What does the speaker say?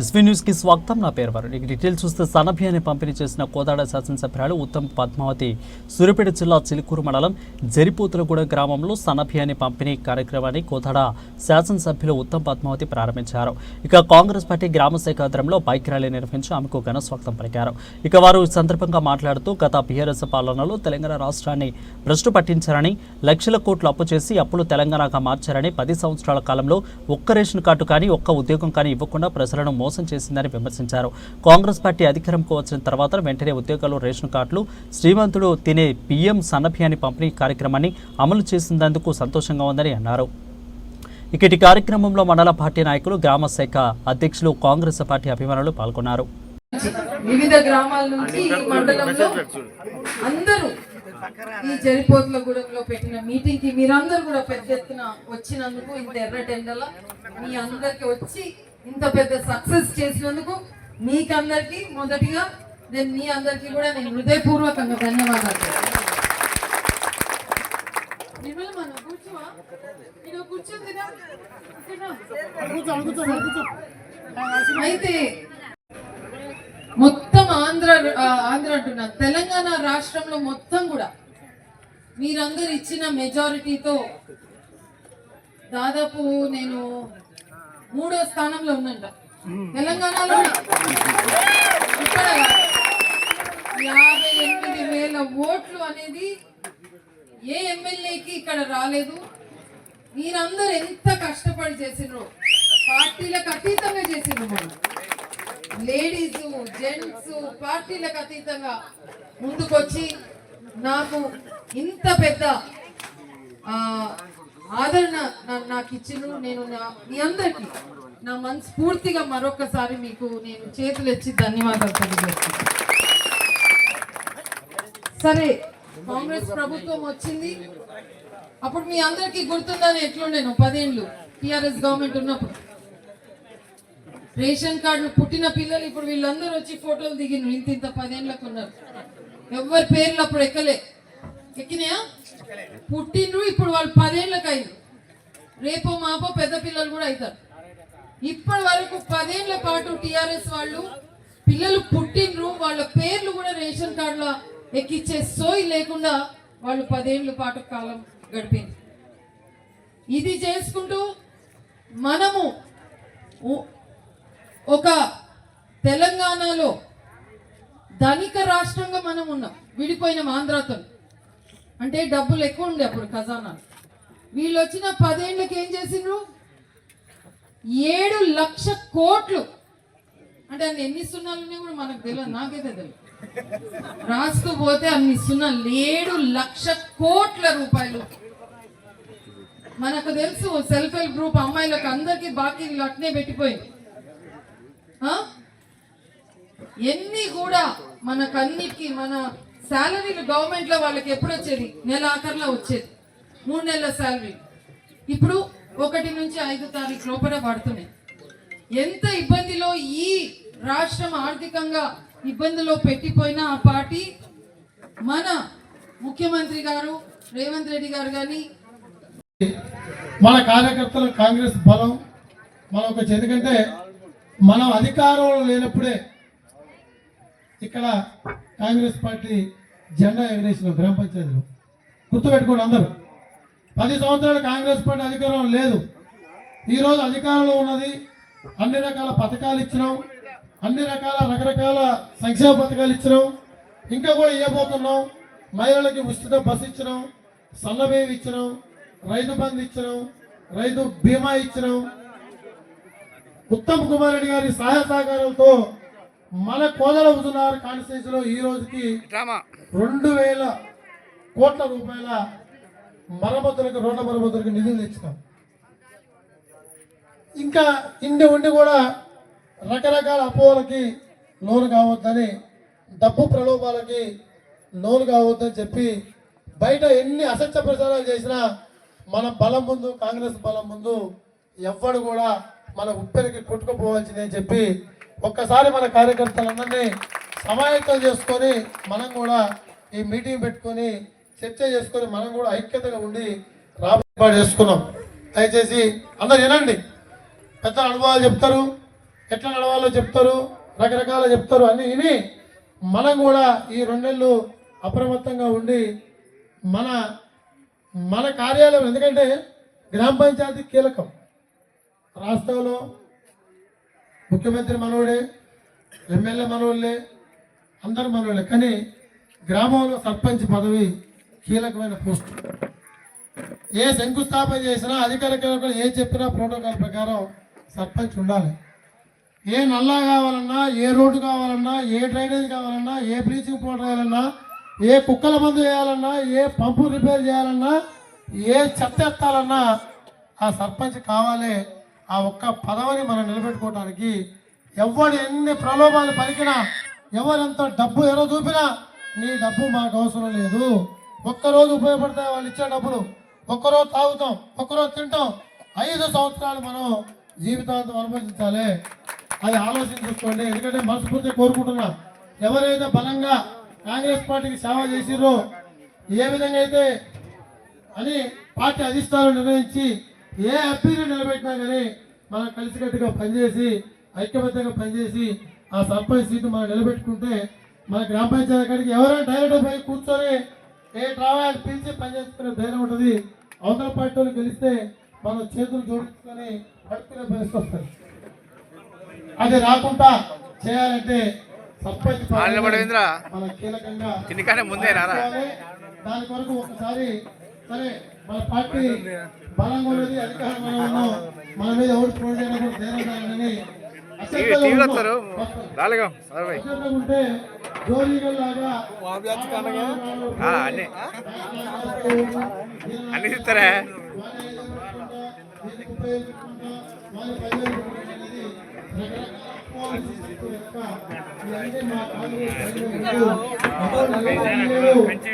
SV న్యూస్కి స్వాగతం. నా పేరు వరుణ్. ఇక డీటెయిల్స్ చూస్తే సనభి పంపిణీ చేసిన కోదాడ శాసనసభ్యురాలు ఉత్తమ్ పద్మావతి. సూర్యాపేట జిల్లా చిలుకూరు మండలం జరిపోతులగూడ గ్రామంలో సనభి అనే పంపిణీ కార్యక్రమాన్ని కోదాడ శాసనసభ్యులు ఉత్తమ్ పద్మావతి ప్రారంభించారు. ఇక కాంగ్రెస్ పార్టీ గ్రామ శాఖ ఆధ్వర్యంలో బైక్ ర్యాలీ నిర్వహించి ఆమెకు ఘన స్వాగతం పలికారు. ఇక వారు ఈ సందర్భంగా మాట్లాడుతూ గత బీఆర్ఎస్ పాలనలో తెలంగాణ రాష్ట్రాన్ని భ్రష్టు పట్టించారని లక్షల కోట్లు అప్పు చేసి అప్పులు తెలంగాణగా మార్చారని పది సంవత్సరాల కాలంలో ఒక్క రేషన్ కార్డు కానీ ఒక్క ఉద్యోగం కానీ ఇవ్వకుండా ప్రజలను మోసం చేసిందని విమర్శించారు. కాంగ్రెస్ పార్టీ అధికారంకు వచ్చిన తర్వాత వెంటనే ఉద్యోగాలు రేషన్ కార్డులు శ్రీమంతుడు తినే పిఎం సన్నభియాని పంపిణీ కార్యక్రమాన్ని అమలు చేసినందుకు సంతోషంగా ఉందని అన్నారు. ఇక కార్యక్రమంలో మండల పార్టీ నాయకులు గ్రామ శాఖ అధ్యక్షులు కాంగ్రెస్ పార్టీ అభిమానులు పాల్గొన్నారు. వివిధ గ్రామాల నుంచి ఈ మండలంలో అందరూ ఈ జరిపోతులగూడెంలో పెట్టిన మీటింగ్కి మీరందరూ కూడా పెద్ద ఎత్తున వచ్చినందుకు ఇంత ఎర్రటెండల మీ అందరికి వచ్చి ఇంత పెద్ద సక్సెస్ చేసినందుకు మీకందరికి మొదటిగా నేను మీ అందరికి కూడా నేను హృదయపూర్వకంగా ధన్యవాదాలు మనం కూర్చోవా ఇక్కడ అయితే మొత్తం ఆంధ్ర ఆంధ్ర అంటున్నా. తెలంగాణ రాష్ట్రంలో మొత్తం కూడా మీరందరు ఇచ్చిన మెజారిటీతో దాదాపు నేను మూడో స్థానంలో ఉన్నంట తెలంగాణలో ఇక్కడ యాభై ఎనిమిది వేల ఓట్లు అనేది ఏ ఎమ్మెల్యేకి ఇక్కడ రాలేదు. మీరందరూ ఎంత కష్టపడి చేసిండ్రో పార్టీలకు అతీతంగా చేసిండ్రు మనం లేడీస్ జెంట్స్ పార్టీలకు అతీతంగా ముందుకొచ్చి నాకు ఇంత పెద్ద ఆదరణ నాకు ఇచ్చిన నేను నా- మీ అందరికి నా మనస్ఫూర్తిగా మరొకసారి మీకు నేను చేతులు ఇచ్చి ధన్యవాదాలు తెలియజేస్తాను సరే కాంగ్రెస్ ప్రభుత్వం వచ్చింది. అప్పుడు మీ అందరికీ గుర్తుందని ఎట్లుండేను పదేళ్ళు టిఆర్ఎస్ గవర్నమెంట్ ఉన్నప్పుడు. రేషన్ కార్డులు పుట్టిన పిల్లలు ఇప్పుడు వీళ్ళందరూ వచ్చి ఫోటోలు దిగిన ఇంత ఇంత పదేళ్ళకు ఉన్నారు. ఎవరి పేర్లు అప్పుడు ఎక్కలే. ఎక్కినాయా? పుట్టిండ్రు ఇప్పుడు వాళ్ళు పదేళ్ళకి అయింది రేపో మాపో పెద్ద పిల్లలు కూడా అవుతారు. ఇప్పటి వరకు పదేళ్ళ పాటు టిఆర్ఎస్ వాళ్ళు పిల్లలు పుట్టినరు వాళ్ళ పేర్లు కూడా రేషన్ కార్డులో ఎక్కిచ్చే సోయి లేకుండా వాళ్ళు పదేళ్ళ పాటు కాలం గడిపింది. ఇది చేసుకుంటూ మనము ఒక తెలంగాణలో ధనిక రాష్ట్రంగా మనం ఉన్నాం. విడిపోయిన ఆంధ్రతో అంటే డబ్బులు ఎక్కువ ఉండే అప్పుడు ఖజానా. వీళ్ళు వచ్చిన పదేళ్ళకి ఏం చేసిండ్రు? ఏడు లక్ష కోట్లు. అంటే అన్ని ఎన్ని సున్నాలు కూడా మనకు తెలియదు నాకైతే తెలియదు. రాస్తూ పోతే అన్ని సున్నాలు. ఏడు లక్ష కోట్ల రూపాయలు. మనకు తెలుసు సెల్ఫ్ హెల్ప్ గ్రూప్ అమ్మాయిలకు అందరికీ బాకీలు అట్నే పెట్టిపోయింది. ఆ? ఎన్ని కూడా మనకన్నిటికీ మన శాలరీలు గవర్నమెంట్లో వాళ్ళకి ఎప్పుడు వచ్చేది? నెల ఆఖరిలో వచ్చేది. మూడు నెలల శాలరీ ఇప్పుడు ఒకటి నుంచి ఐదు తారీఖు లోపల పడుతున్నాయి. ఎంత ఇబ్బందిలో ఈ రాష్ట్రం ఆర్థికంగా ఇబ్బందిలో పెట్టిపోయిన ఆ పార్టీ మన ముఖ్యమంత్రి గారు రేవంత్ రెడ్డి గారు కానీ మన కార్యకర్తల కాంగ్రెస్ బలం మన ఒక ఎందుకంటే మనం అధికారంలో లేనప్పుడే ఇక్కడ కాంగ్రెస్ పార్టీ జెండా ఎగరేసినాం గ్రామ పంచాయతీలో. గుర్తుపెట్టుకోండి అందరూ. పది సంవత్సరాలు కాంగ్రెస్ పార్టీ అధికారం లేదు. ఈరోజు అధికారంలో ఉన్నది అన్ని రకాల పథకాలు ఇచ్చినాం. అన్ని రకాల రకరకాల సంక్షేమ పథకాలు ఇచ్చినాం. ఇంకా కూడా ఇవ్వబోతున్నాం. మహిళలకి ఉచిత బస్సు ఇచ్చినాం. సన్నబేవి ఇచ్చినాం. రైతు బంధు ఇచ్చినాం. రైతు బీమా ఇచ్చినాం. ఉత్తమ్ కుమార్ రెడ్డి గారి సహాయ సహకారంతో మన కోదల హుజునార్ కాన్స్టిట్యూన్సీలో ఈ రోజుకి రెండు వేల కోట్ల రూపాయల మరమ్మతులకు రోడ్ల మరమ్మతులకు నిధులు తెచ్చినాం. ఇంకా ఇన్ని ఉండి కూడా రకరకాల అపోహలకి లోను కావద్దని డబ్బు ప్రలోభాలకి లోను కావద్దని చెప్పి బయట ఎన్ని అసత్య ప్రచారాలు చేసినా మన బలం ముందు కాంగ్రెస్ బలం ముందు ఎవ్వడు కూడా మన ఉప్పెరికి కొట్టుకుపోవాల్సిందని చెప్పి ఒక్కసారి మన కార్యకర్తలందరినీ సమాయత్తం చేసుకొని మనం కూడా ఈ మీటింగ్ పెట్టుకొని చర్చ చేసుకొని మనం కూడా ఐక్యతగా ఉండి రాబడి చేసుకున్నాం. దయచేసి అందరు వినండి. పెద్ద అనుభవాలు చెప్తారు ఎట్లా నడవాలో చెప్తారు రకరకాల చెప్తారు అన్ని విని మనం కూడా ఈ రెండేళ్ళు అప్రమత్తంగా ఉండి మన మన కార్యాలయం ఎందుకంటే గ్రామ పంచాయతీ కీలకం. రాష్ట్రంలో ముఖ్యమంత్రి మనోడే ఎమ్మెల్యే మనోళ్ళే అందరు మనోళ్ళే కానీ గ్రామంలో సర్పంచ్ పదవి కీలకమైన పోస్ట్. ఏ శంకుస్థాపన చేసినా అధికారికంగా ఏ చెప్పినా ప్రోటోకాల్ ప్రకారం సర్పంచ్ ఉండాలి. ఏ నల్లా కావాలన్నా ఏ రోడ్డు కావాలన్నా ఏ డ్రైనేజ్ కావాలన్నా ఏ బ్లీచింగ్ పౌడర్ వేయాలన్నా ఏ కుక్కల మందు వేయాలన్నా ఏ పంపు రిపేర్ చేయాలన్నా ఏ చెత్త ఎత్తాలన్నా ఆ సర్పంచ్ కావాలి. ఆ ఒక్క పదవిని మనం నిలబెట్టుకోవడానికి ఎవడు ఎన్ని ప్రలోభాలు పలికినా ఎవరెంత డబ్బు ఎలా చూపినా నీ డబ్బు మాకు అవసరం లేదు. ఒక్కరోజు ఉపయోగపడతాయి వాళ్ళు ఇచ్చే డబ్బులు. ఒక్కరోజు తాగుతాం ఒక్కరోజు తింటాం. ఐదు సంవత్సరాలు మనం జీవితాంతం అనుభవించాలి. అది ఆలోచించుకోండి ఎందుకంటే మనస్ఫూర్తిగా కోరుకుంటున్నా ఎవరైతే బలంగా కాంగ్రెస్ పార్టీకి సేవ చేసిరో ఏ విధంగా అయితే అని పార్టీ అధిష్టానం నిర్ణయించి ఏ అభ్యర్థి నిలబెట్టినా కానీ మనం కలిసికట్టుగా పనిచేసి ఐక్యబద్ధంగా పనిచేసి ఆ సర్పంచ్ సీటు మనం నిలబెట్టుకుంటే మన గ్రామ పంచాయతీ కాడికి ఎవరైనా డైరెక్ట్ పోయి కూర్చొని ఏ ట్రావెల్ పిలిచి పనిచేసుకునే ధైర్యం ఉంటుంది. అవతల పార్టీ వాళ్ళు గెలిస్తే మనం చేతులు జోడించుకొని పడుకునే పరిస్థితి వస్తుంది. అది రాకుండా చేయాలంటే సర్పంచ్ మన కీలకంగా ముందే. దాని కొరకు ఒకసారి సరే మన పార్టీ బలంగా ఉన్నది అధికారంలో ఉన్నాం మన మీద చేయడం ధైర్యం టీవీ టీవీలో వస్తారు. రాలేగా? అరవై అన్ని. అన్ని ఇస్తారా మంచి